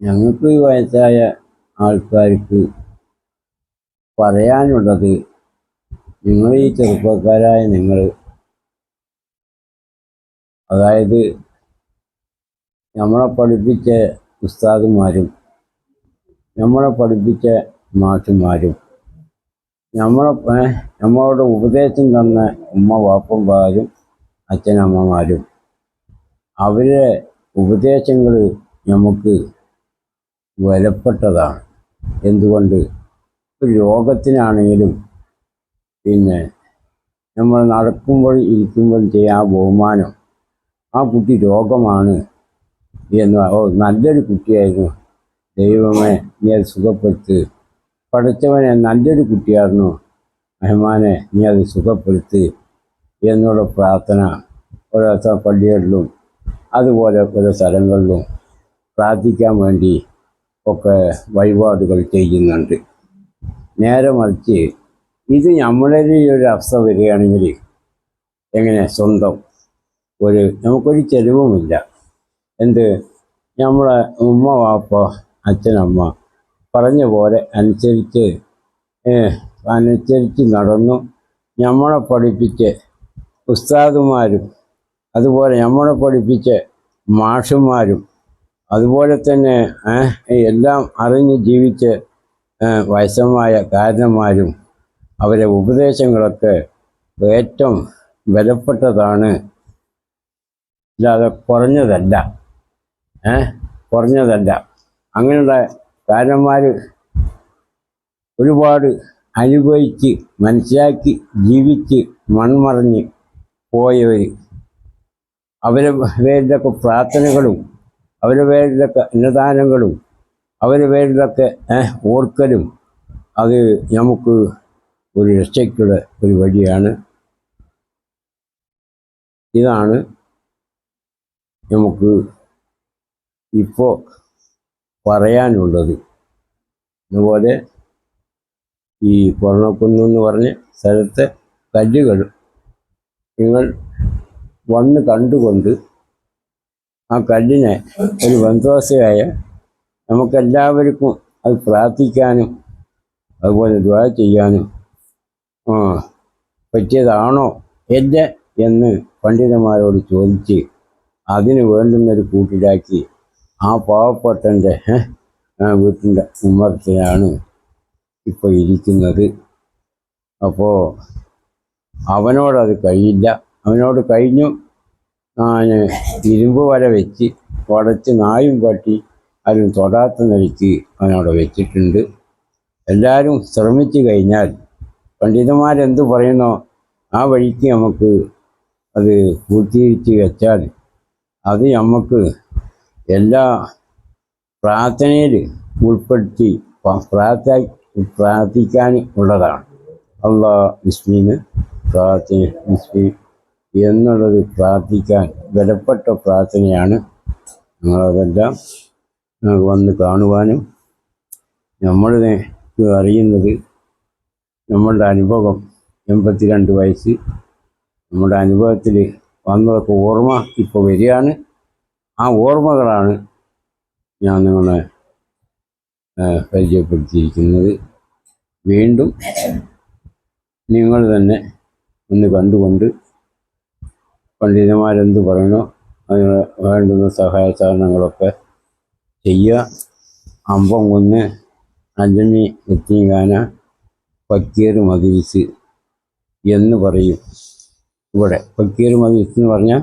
ഞങ്ങൾക്ക് വയസ്സായ ആൾക്കാർക്ക് പറയാനുള്ളത് നിങ്ങൾ ഈ ചെറുപ്പക്കാരായ നിങ്ങൾ അതായത് നമ്മളെ പഠിപ്പിച്ച ഉസ്താദുമാരും നമ്മളെ പഠിപ്പിച്ച മാഷുമാരും നമ്മളെ നമ്മളോട് ഉപദേശം തന്ന ഉമ്മ വാപ്പന്മാരും അച്ഛനമ്മമാരും അവരുടെ ഉപദേശങ്ങൾ നമുക്ക് വിലപ്പെട്ടതാണ്. എന്തുകൊണ്ട്? രോഗത്തിനാണെങ്കിലും പിന്നെ നമ്മൾ നടക്കുമ്പോൾ ഇരിക്കുമ്പോൾ ചെയ്യാൻ ആ ബഹുമാനം ആ കുട്ടി രോഗമാണ് എന്ന് ഓ നല്ലൊരു കുട്ടിയായിരുന്നു. ദൈവമേ നീ അത് സുഖപ്പെടുത്ത്. പഠിച്ചവനെ നല്ലൊരു കുട്ടിയായിരുന്നു. മെഹമാനെ നീ അത് സുഖപ്പെടുത്ത് എന്നുള്ള പ്രാർത്ഥന ഓരോ പള്ളികളിലും അതുപോലെ ഓരോ സ്ഥലങ്ങളിലും പ്രാർത്ഥിക്കാൻ വേണ്ടി ഒക്കെ വഴിപാടുകൾ ചെയ്യുന്നുണ്ട്. നേരെ മറിച്ച് ഇത് നമ്മളുടെ ഒരു അവസ്ഥ വരികയാണെങ്കിൽ എങ്ങനെ സ്വന്തം ഒരു നമുക്കൊരു ചെലവുമില്ല. എന്ത്? നമ്മളെ ഉമ്മ വാപ്പ അച്ഛനമ്മ പറഞ്ഞ പോലെ അനുസരിച്ച് അനുസരിച്ച് നടന്നു നമ്മളെ പഠിപ്പിച്ച് ഉസ്താദുമാരും അതുപോലെ നമ്മളെ പഠിപ്പിച്ച മാഷുമാരും അതുപോലെ തന്നെ എല്ലാം അറിഞ്ഞ് ജീവിച്ച് വയസ്സമായ കാരണന്മാരും അവരെ ഉപദേശങ്ങളൊക്കെ ഏറ്റവും വിലപ്പെട്ടതാണ്. അല്ലാതെ കുറഞ്ഞതല്ല ഏ കുറഞ്ഞതല്ല. അങ്ങനെയുള്ള കാരണന്മാർ ഒരുപാട് അനുഭവിച്ച് മനസ്സിലാക്കി ജീവിച്ച് മൺമറഞ്ഞ് പോയവർ അവരെ പേരിലൊക്കെ പ്രാർത്ഥനകളും അവരുടെ വേണ്ടതൊക്കെ അന്നദാനങ്ങളും അവർ പേരിലൊക്കെ ഓർക്കലും അത് നമുക്ക് ഒരു രക്ഷയ്ക്കുള്ള ഒരു വഴിയാണ്. ഇതാണ് നമുക്ക് ഇപ്പോൾ പറയാനുള്ളത്. അതുപോലെ ഈ കൊറോണക്കുന്നു എന്ന് പറഞ്ഞ സ്ഥലത്തെ കല്ലുകൾ നിങ്ങൾ വന്ന് കണ്ടുകൊണ്ട് ആ കല്ലിനെ ഒരു ബന്ധവസ്ഥയായ നമുക്കെല്ലാവർക്കും അത് പ്രാർത്ഥിക്കാനും അതുപോലെ ദ്വാ ചെയ്യാനും പറ്റിയതാണോ എന്റെ എന്ന് പണ്ഡിതന്മാരോട് ചോദിച്ച് അതിന് വേണ്ടുന്നൊരു കൂട്ടിലാക്കി ആ പാവപ്പെട്ടന്റെ വീട്ടിന്റെ ഉമ്മറത്തിലാണ് ഇപ്പോൾ ഇരിക്കുന്നത്. അപ്പോൾ അവനോടത് കഴിയില്ല അവനോട് കഴിഞ്ഞു. ഞാൻ ഇരുമ്പ് വര വെച്ച് ഉടച്ച് നായും പട്ടി ആരും തൊടാത്ത നിലയ്ക്ക് അവനവിടെ വെച്ചിട്ടുണ്ട്. എല്ലാവരും ശ്രമിച്ചു കഴിഞ്ഞാൽ പണ്ഡിതന്മാരെന്ത് പറയുന്നോ ആ വഴിക്ക് നമുക്ക് അത് പൂർത്തീകരിച്ച് വെച്ചാൽ അത് നമുക്ക് എല്ലാ പ്രാർത്ഥനയിൽ ഉൾപ്പെടുത്തി പ്രാർത്ഥ പ്രാർത്ഥിക്കാൻ ഉള്ളതാണ്. അള്ളാഹ് വിസ്മീന് പ്രാർത്ഥന വിസ്മി എന്നുള്ളത് പ്രാർത്ഥിക്കാൻ വിലപ്പെട്ട പ്രാർത്ഥനയാണ് നമ്മളതെല്ലാം വന്ന് കാണുവാനും നമ്മളിനെ അറിയുന്നത് നമ്മളുടെ അനുഭവം എൺപത്തിരണ്ട് വയസ്സ് നമ്മുടെ അനുഭവത്തിൽ വന്നതൊക്കെ ഓർമ്മ ഇപ്പോൾ വരികയാണ്. ആ ഓർമ്മകളാണ് ഞാൻ നിങ്ങളെ പരിചയപ്പെടുത്തിയിരിക്കുന്നത്. വീണ്ടും നിങ്ങൾ തന്നെ ഒന്ന് കണ്ടുകൊണ്ട് പണ്ഡിതന്മാരെന്ത് പറയണോ അതിന് വേണ്ടുന്ന സഹായ സഹകരണങ്ങളൊക്കെ ചെയ്യുക അമ്പം കുന്ന് അഞ്ചമി എത്തിങ്കാന പക്കീർ മദീസ് എന്ന് പറയും. ഇവിടെ പക്കീർ മദീസ് എന്ന് പറഞ്ഞാൽ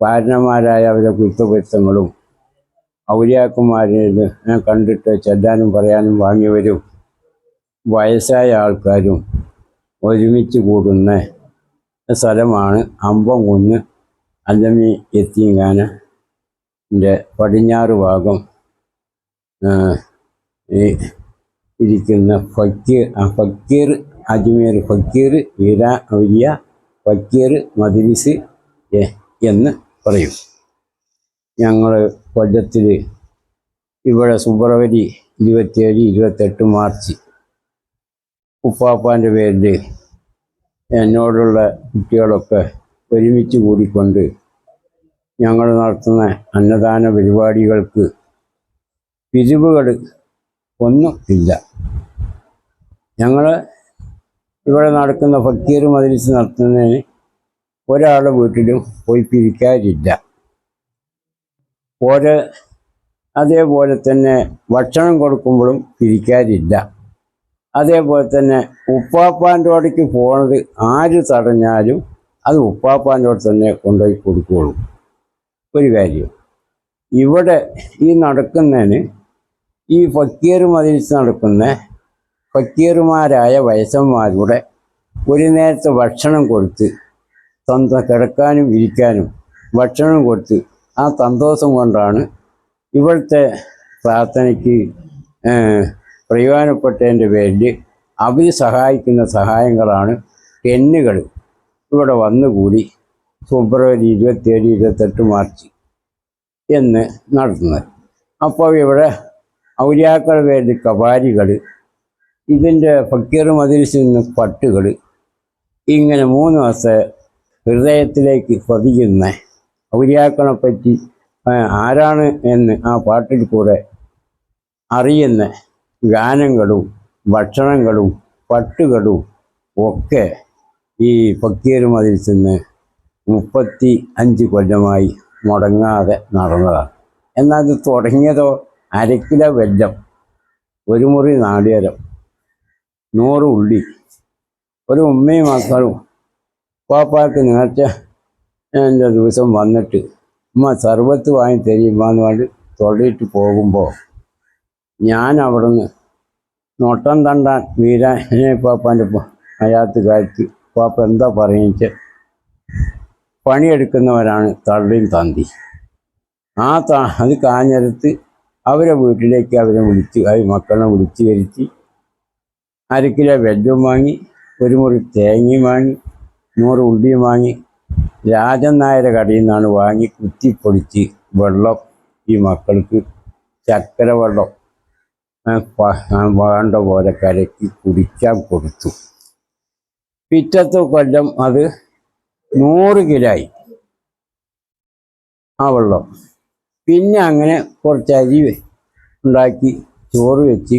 കാരണന്മാരായ അവരെ കുറ്റപുരുത്തങ്ങളും ഔലിയാക്കന്മാരിൽ കണ്ടിട്ട് ചെല്ലാനും പറയാനും വാങ്ങിയവരും വയസ്സായ ആൾക്കാരും ഒരുമിച്ച് കൂടുന്ന സ്ഥലമാണ് അമ്പം കുന്ന് അല്ലമി എത്തിങ്കാനന്റെ പടിഞ്ഞാറ് ഭാഗം. ഇരിക്കുന്ന ഫക്കീർ ഫക്കീർ അജ്മീർ ഫക്കീർ ഇര ഔലിയ ഫക്കീർ മദിനിസ് എന്ന് പറയും. ഞങ്ങൾ കൊല്ലത്തിൽ ഇവിടെ ഫെബ്രുവരി ഇരുപത്തിയേഴ് ഇരുപത്തെട്ട് മാർച്ച് ഉപ്പാപ്പാന്റെ പേരിൽ എന്നോടുള്ള കുട്ടികളൊക്കെ ഒരുമിച്ച് കൂടിക്കൊണ്ട് ഞങ്ങൾ നടത്തുന്ന അന്നദാന പരിപാടികൾക്ക് പിരിവുകൾ ഒന്നും ഇല്ല. ഞങ്ങൾ ഇവിടെ നടക്കുന്ന ഫക്കീർ മതിലിച്ച് നടത്തുന്നതിന് ഒരാളുടെ വീട്ടിലും പോയി പിരിക്കാറില്ല ഓരോ അതേപോലെ തന്നെ ഭക്ഷണം കൊടുക്കുമ്പോഴും പിരിക്കാറില്ല അതേപോലെ തന്നെ ഉപ്പാപ്പാന്റെ അവിടേക്ക് പോണത് ആര് തടഞ്ഞാലും അത് ഉപ്പാപ്പാന്റെ അവിടെ തന്നെ കൊണ്ടുപോയി കൊടുക്കുകയുള്ളൂ ഒരു കാര്യം ഇവിടെ ഈ നടക്കുന്നതിന് ഈ ഫക്കീർ മതിലിച്ച് നടക്കുന്ന ഫക്കീർമാരായ വയസ്സന്മാരുടെ ഒരു നേരത്തെ ഭക്ഷണം കൊടുത്ത് തന്ത കിടക്കാനും ഇരിക്കാനും ഭക്ഷണം കൊടുത്ത് ആ സന്തോഷം കൊണ്ടാണ് ഇവിടുത്തെ പ്രാർത്ഥനയ്ക്ക് പ്രയോജനപ്പെട്ടതിന്റെ പേരിൽ അവർ സഹായിക്കുന്ന സഹായങ്ങളാണ് എന്നുകൾ ഇവിടെ വന്നുകൂടി ഫെബ്രുവരി ഇരുപത്തിയേഴ് ഇരുപത്തെട്ട് മാർച്ച് എന്ന് നടത്തുന്നത്. അപ്പോൾ ഇവിടെ ഔര്യാക്കൾ പേരിൽ കപാരികൾ ഇതിന്റെ ഫക്കീർ മതിലിസിൽ നിന്ന് പട്ടുകൾ ഇങ്ങനെ മൂന്ന് ദിവസത്തെ ഹൃദയത്തിലേക്ക് പതിക്കുന്ന ഔര്യാക്കളെ പറ്റി ആരാണ് എന്ന് ആ പാട്ടിൽ കൂടെ അറിയുന്ന ഗാനങ്ങളും ഭക്ഷണങ്ങളും പട്ടുകളും ഒക്കെ ഈ ഫക്കീർ ചെന്ന് മുപ്പത്തി അഞ്ച് കൊല്ലമായി മുടങ്ങാതെ നടന്നതാണ്. എന്നാൽ ഇത് തുടങ്ങിയതോ അരക്കില വെല്ലം ഒരു മുറി നാളികേരം നൂറ് ഉള്ളി ഒരു ഉമ്മയും മക്കളും പാപ്പാക്ക് നേർച്ച എന്റെ ദിവസം വന്നിട്ട് ഉമ്മ സർബത്ത് വാങ്ങി തരുമ്മ എന്ന് പറഞ്ഞ് തൊള്ളിയിട്ട് പോകുമ്പോൾ ഞാൻ അവിടുന്ന് നോട്ടം തണ്ടാൻ വീരാനെ പാപ്പാന്റെ അയാത്ത് കാറ്റി പാപ്പ എന്താ പറയുക പണിയെടുക്കുന്നവരാണ് തള്ളിയും തന്തി. ആ ത അത് കാഞ്ഞെടുത്ത് അവരെ വീട്ടിലേക്ക് അവരെ വിളിച്ച് അവർ മക്കളെ വിളിച്ച് വരുത്തി. അര കിലോ വെല്ലും വാങ്ങി ഒരു മുറി തേങ്ങയും വാങ്ങി നൂറ് ഉള്ളിയും വാങ്ങി. രാജൻ നായരെ കടയിൽ നിന്നാണ് വാങ്ങി കുത്തിപ്പൊടിച്ച് വെള്ളം ഈ മക്കൾക്ക് ചക്കര വെള്ളം. വേണ്ട പോലെ കലക്കി കുടിക്കാൻ കൊടുത്തു. പിറ്റത്തെ കൊല്ലം അത് നൂറ് കിലോയി ആ വെള്ളം. പിന്നെ അങ്ങനെ കുറച്ച് അരി ഉണ്ടാക്കി ചോറ് വെച്ച്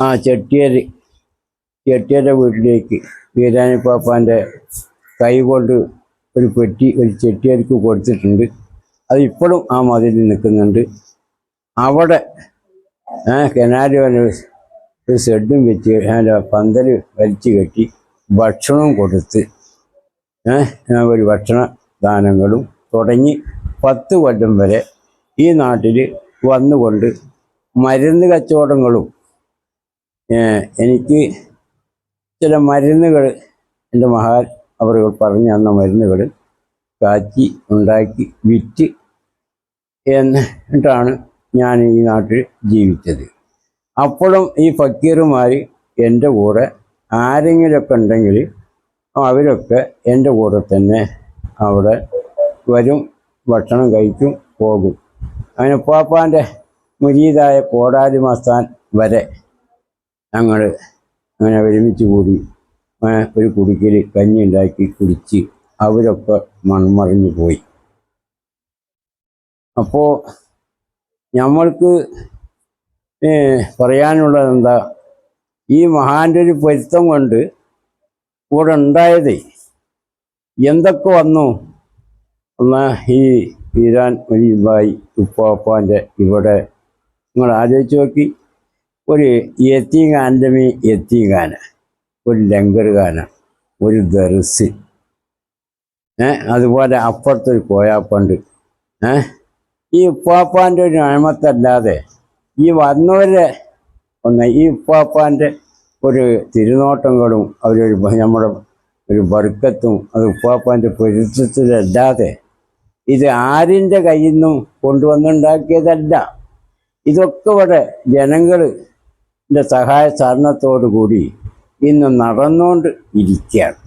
ആ ചെട്ടിയര് ചെട്ടിയരുടെ വീട്ടിലേക്ക് വീരാനിപ്പാപ്പാന്റെ കൈ കൊണ്ട് ഒരു പെട്ടി ഒരു ചെട്ടിയർക്ക് കൊടുത്തിട്ടുണ്ട്. അത് ഇപ്പോഴും ആ മതിൽ നിൽക്കുന്നുണ്ട്. അവിടെ ആ കിണാരി ഒരു ഷെഡും വെച്ച് അതിന്റെ പന്തൽ വലിച്ചു കെട്ടി ഭക്ഷണവും കൊടുത്ത് ഒരു ഭക്ഷണ ദാനങ്ങളും തുടങ്ങി പത്ത് കൊല്ലം വരെ ഈ നാട്ടിൽ വന്നുകൊണ്ട് മരുന്ന് കച്ചവടങ്ങളും എനിക്ക് ചില മരുന്നുകൾ എന്റെ മഹാൻ അവർ പറഞ്ഞു തന്ന മരുന്നുകൾ കാച്ചി ഉണ്ടാക്കി വിറ്റ് എന്നിട്ടാണ് ഞാൻ ഈ നാട്ടിൽ ജീവിച്ചത്. അപ്പോഴും ഈ ഫക്കീറുമാർ എന്റെ കൂടെ ആരെങ്കിലുമൊക്കെ ഉണ്ടെങ്കിൽ അവരൊക്കെ എന്റെ കൂടെ തന്നെ അവിടെ വരും ഭക്ഷണം കഴിക്കും പോകും. അങ്ങനെ പാപ്പാന്റെ മുരീതായ കോടാലി മസ്താൻ വരെ ഞങ്ങൾ അങ്ങനെ ഒരുമിച്ച് കൂടി ഒരു കുടിക്കൽ കഞ്ഞി ഉണ്ടാക്കി കുടിച്ച് അവരൊക്കെ മൺമറിഞ്ഞു പോയി. അപ്പോൾ നമ്മൾക്ക് പറയാനുള്ളത് എന്താ? ഈ മഹാന്റെ ഒരു പൊരുത്തം കൊണ്ട് കൂടെ ഉണ്ടായതേ എന്തൊക്കെ വന്നു? എന്നാ ഈ ഈരാൻ വലിയതായി ഉപ്പാപ്പാന്റെ ഇവിടെ നിങ്ങൾ ആലോചിച്ച് നോക്കി. ഒരു എത്തിങ്ങാന്റെ മീ എത്തിങ്ങാന ഒരു ഖാന ഒരു ദർസ്. ഏ അതുപോലെ അപ്പുറത്തൊരു കോയാപ്പണ്ട്. ഏ ഈ ഉപ്പാപ്പാന്റെ ഒരു അഴിമത്തല്ലാതെ ഈ വന്നവരെ ഒന്ന് ഈ ഉപ്പാപ്പാന്റെ ഒരു തിരുനോട്ടങ്ങളും അവരൊരു നമ്മുടെ ഒരു ബർക്കത്തും അത് ഉപ്പാപ്പാന്റെ പൊരുത്തത്തിലല്ലാതെ ഇത് ആരിന്റെ കയ്യിൽ നിന്നും കൊണ്ടുവന്നുണ്ടാക്കിയതല്ല. ഇതൊക്കെ ഇവിടെ ജനങ്ങളുടെ സഹായ സഹകരണത്തോടു കൂടി ഇന്ന് നടന്നുകൊണ്ട് ഇരിക്കുകയാണ്.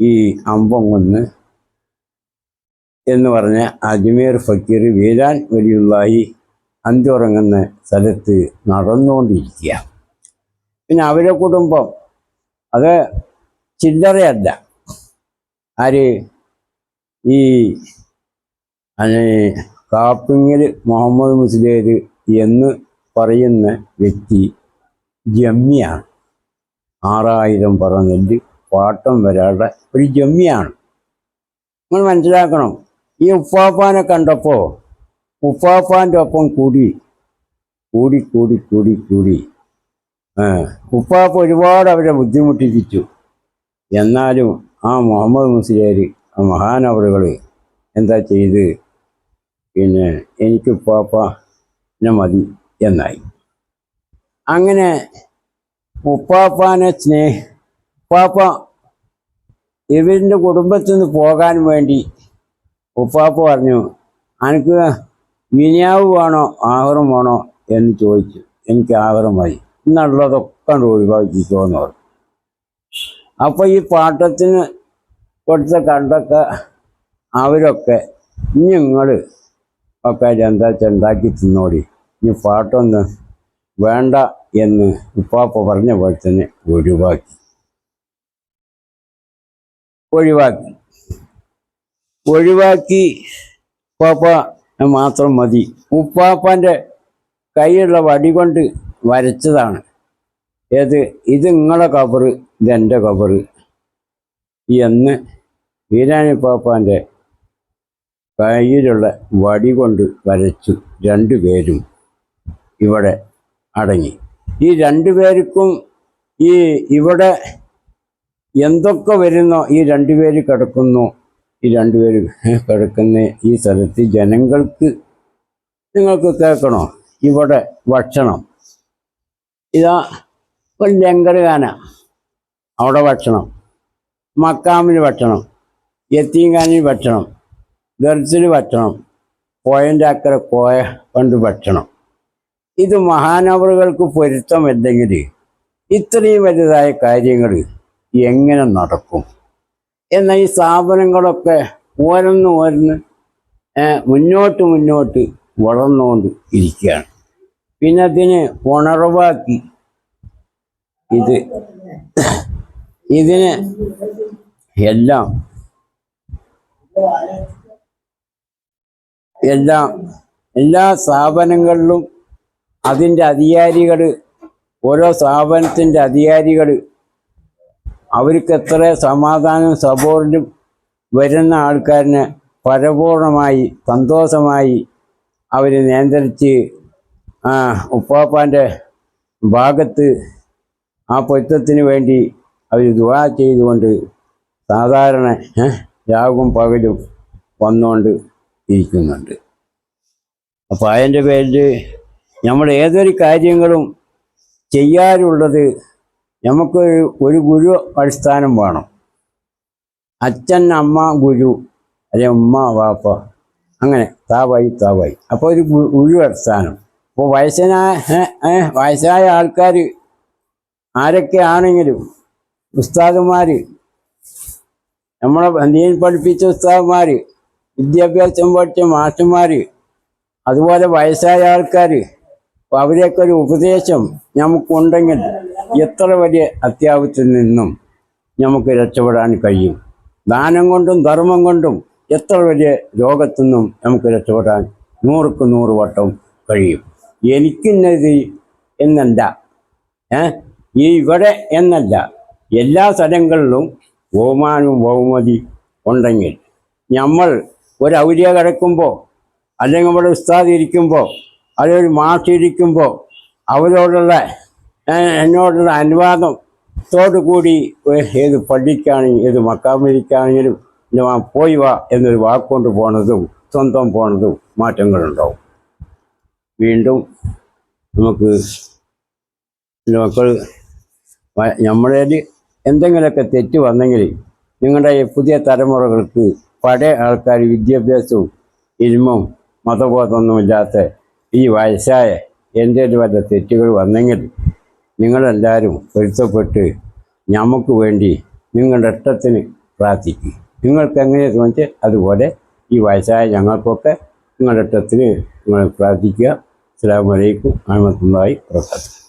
ഈ അമ്പൊങ്ങുന്ന് എന്ന് പറഞ്ഞ അജ്മീർ ഫക്കീർ വീരാൻ വലിയുള്ളായി അന്തുറങ്ങുന്ന സ്ഥലത്ത് നടന്നുകൊണ്ടിരിക്കുക. പിന്നെ അവരെ കുടുംബം അത് ചില്ലറയല്ല. ആര്? ഈ കാപ്പിങ്ങിൽ മുഹമ്മദ് മുസ്ലിയർ എന്ന് പറയുന്ന വ്യക്തി ജമ്മിയാണ്. ആറായിരം പറ നെല്ല് പാട്ടം വരാതെ ഒരു ജമ്മിയാണ്. നിങ്ങൾ മനസ്സിലാക്കണം. ഈ ഉപ്പാപ്പാനെ കണ്ടപ്പോൾ ഉപ്പാപ്പാന്റെ ഒപ്പം കൂടി കൂടി കൂടി കൂടി കൂടി. ഉപ്പാപ്പ ഒരുപാട് അവരെ ബുദ്ധിമുട്ടിപ്പിച്ചു. എന്നാലും ആ മുഹമ്മദ് മുസ്ലിയാർ ആ മഹാനവറുകൾ എന്താ ചെയ്ത്? പിന്നെ എനിക്ക് ഉപ്പാപ്പനെ മതി എന്നായി. അങ്ങനെ ഉപ്പാപ്പാനെ സ്നേഹ ഉപ്പാപ്പ ഇവരിന്റെ കുടുംബത്തിൽ നിന്ന് പോകാൻ വേണ്ടി ഉപ്പാപ്പ പറഞ്ഞു എനിക്ക് വിനിയാവ് വേണോ ആഹാരം വേണോ എന്ന് ചോദിച്ചു. എനിക്ക് ആഹാരം മതി. എന്നുള്ളതൊക്കെ ഒഴിവാക്കിക്കോ പറഞ്ഞു. അപ്പോൾ ഈ പാട്ടത്തിന് കൊടുത്ത കണ്ടൊക്കെ അവരൊക്കെ ഇനി നിങ്ങൾ ഒക്കെ എന്താ ഉണ്ടാക്കി തിന്നോടി. ഇനി പാട്ടൊന്ന് വേണ്ട എന്ന് ഉപ്പാപ്പ പറഞ്ഞ പോലെ തന്നെ ഒഴിവാക്കി. ഒഴിവാക്കി. ഒഴിവാക്കി പാപ്പ മാത്രം മതി. ഉപ്പാപ്പാന്റെ കൈയുള്ള വടി കൊണ്ട് വരച്ചതാണ്. ഏത്? ഇത് നിങ്ങളെ കബറ് ഇതെന്റെ കബറ് എന്ന് വീരാണി പാപ്പാന്റെ കയ്യിലുള്ള വടി കൊണ്ട് വരച്ചു രണ്ടുപേരും ഇവിടെ അടങ്ങി. ഈ രണ്ടുപേർക്കും ഈ ഇവിടെ എന്തൊക്കെ വരുന്നോ ഈ രണ്ടുപേര് കിടക്കുന്നു. ഈ രണ്ടുപേര് കിടക്കുന്ന ഈ സ്ഥലത്ത് ജനങ്ങൾക്ക് നിങ്ങൾക്ക് കേൾക്കണോ? ഇവിടെ ഭക്ഷണം. ഇതാ ഒരു ലങ്കറുകാന അവിടെ ഭക്ഷണം. മക്കാമിന് ഭക്ഷണം. യത്തീങ്കാനിൽ ഭക്ഷണം. ദർസിൽ ഭക്ഷണം. കോയന്റെ അക്കരെ കോയ കൊണ്ട് ഭക്ഷണം. ഇത് മഹാനവറുകൾക്ക് പൊരുത്തമല്ലെങ്കിൽ ഇത്രയും വലുതായ കാര്യങ്ങൾ എങ്ങനെ നടക്കും? എന്നാൽ ഈ സ്ഥാപനങ്ങളൊക്കെ ഓരോന്ന് ഓരോന്ന് മുന്നോട്ട് മുന്നോട്ട് വളർന്നുകൊണ്ട് ഇരിക്കുകയാണ്. പിന്നെ അതിന് ഉണർവാക്കി ഇത് ഇതിന് എല്ലാം എല്ലാം എല്ലാ സ്ഥാപനങ്ങളിലും അതിന്റെ അധികാരികൾ ഓരോ സ്ഥാപനത്തിന്റെ അധികാരികൾ അവർക്ക് എത്ര സമാധാനം സപ്പോർട്ടും വരുന്ന ആൾക്കാരിനെ പരപൂർണമായി സന്തോഷമായി അവർ നിയന്ത്രിച്ച് ഉപ്പാപ്പാന്റെ ഭാഗത്ത് ആ പൊരുത്തത്തിന് വേണ്ടി അവർ ദുവാ ചെയ്തുകൊണ്ട് സാധാരണ രാവും പകലും വന്നുകൊണ്ട് ഇരിക്കുന്നുണ്ട്. അപ്പോൾ അതിന്റെ പേരിൽ നമ്മൾ ഏതൊരു കാര്യങ്ങളും ചെയ്യാറുള്ളത് നമുക്കൊരു ഒരു ഗുരു അടിസ്ഥാനം വേണം. അച്ഛൻ അമ്മ ഗുരു അല്ലെ ഉമ്മ വാപ്പ അങ്ങനെ താവായി താവായി. അപ്പോൾ ഒരു ഗുരു അടിസ്ഥാനം. അപ്പോൾ വയസ്സനായ വയസ്സായ ആൾക്കാർ ആരൊക്കെയാണെങ്കിലും ഉസ്താദുമാർ നമ്മളെ നീൻ പഠിപ്പിച്ച ഉസ്താദുമാർ വിദ്യാഭ്യാസം പഠിച്ച മാഷന്മാർ അതുപോലെ വയസ്സായ ആൾക്കാർ അപ്പോൾ അവരെയൊക്കെ ഒരു ഉപദേശം നമുക്കുണ്ടെങ്കിൽ എത്ര വലിയ അത്യാവശ്യത്തിൽ നിന്നും നമുക്ക് രക്ഷപ്പെടാൻ കഴിയും? ദാനം കൊണ്ടും ധർമ്മം കൊണ്ടും എത്ര വലിയ രോഗത്തു നിന്നും നമുക്ക് രക്ഷപ്പെടാൻ നൂറുക്ക് നൂറ് വട്ടം കഴിയും. എനിക്കിന്നത് എന്നല്ല. ഏ? ഇവിടെ എന്നല്ല. എല്ലാ സ്ഥലങ്ങളിലും ബഹുമാനവും ബഹുമതി ഉണ്ടെങ്കിൽ നമ്മൾ ഒരു ഔര്യ കിടക്കുമ്പോൾ അല്ലെങ്കിൽ നമ്മുടെ ഉസ്താദ് ഇരിക്കുമ്പോൾ അല്ലെങ്കിൽ ഒരു മാഷിരിക്കുമ്പോൾ അവരോടുള്ള എന്നോടുള്ള അനുവാദത്തോടു കൂടി ഏത് പള്ളിക്കാണെങ്കിലും ഏത് മക്കാമിരിക്കാണെങ്കിലും ഞാൻ പോയി വാ എന്നൊരു വാക്കുകൊണ്ട് പോണതും സ്വന്തം പോണതും മാറ്റങ്ങളുണ്ടാവും. വീണ്ടും നമുക്ക് മക്കൾ വ- എന്തെങ്കിലുമൊക്കെ തെറ്റ് വന്നെങ്കിൽ നിങ്ങളുടെ പുതിയ തലമുറകൾക്ക് പഴയ ആൾക്കാർ വിദ്യാഭ്യാസവും ഇരുമും മതബോധമൊന്നുമില്ലാത്ത ഈ വയസ്സായ എന്തെങ്കിലും വല്ല തെറ്റുകൾ വന്നെങ്കിൽ നിങ്ങളെല്ലാവരും പൊരുത്തപ്പെട്ട് ഞമ്മക്ക് വേണ്ടി നിങ്ങളുടെ ഇഷ്ടത്തിന് പ്രാർത്ഥിക്കും. നിങ്ങൾക്ക് എങ്ങനെ തോന്നിച്ച് അതുപോലെ ഈ വയസ്സായ ഞങ്ങൾക്കൊക്കെ നിങ്ങളുടെ ഇഷ്ടത്തിന് നിങ്ങൾ പ്രാർത്ഥിക്കുക. അസ്സാം വലൈക്കും പ്രസാദിക്കും വർക്കാത്തു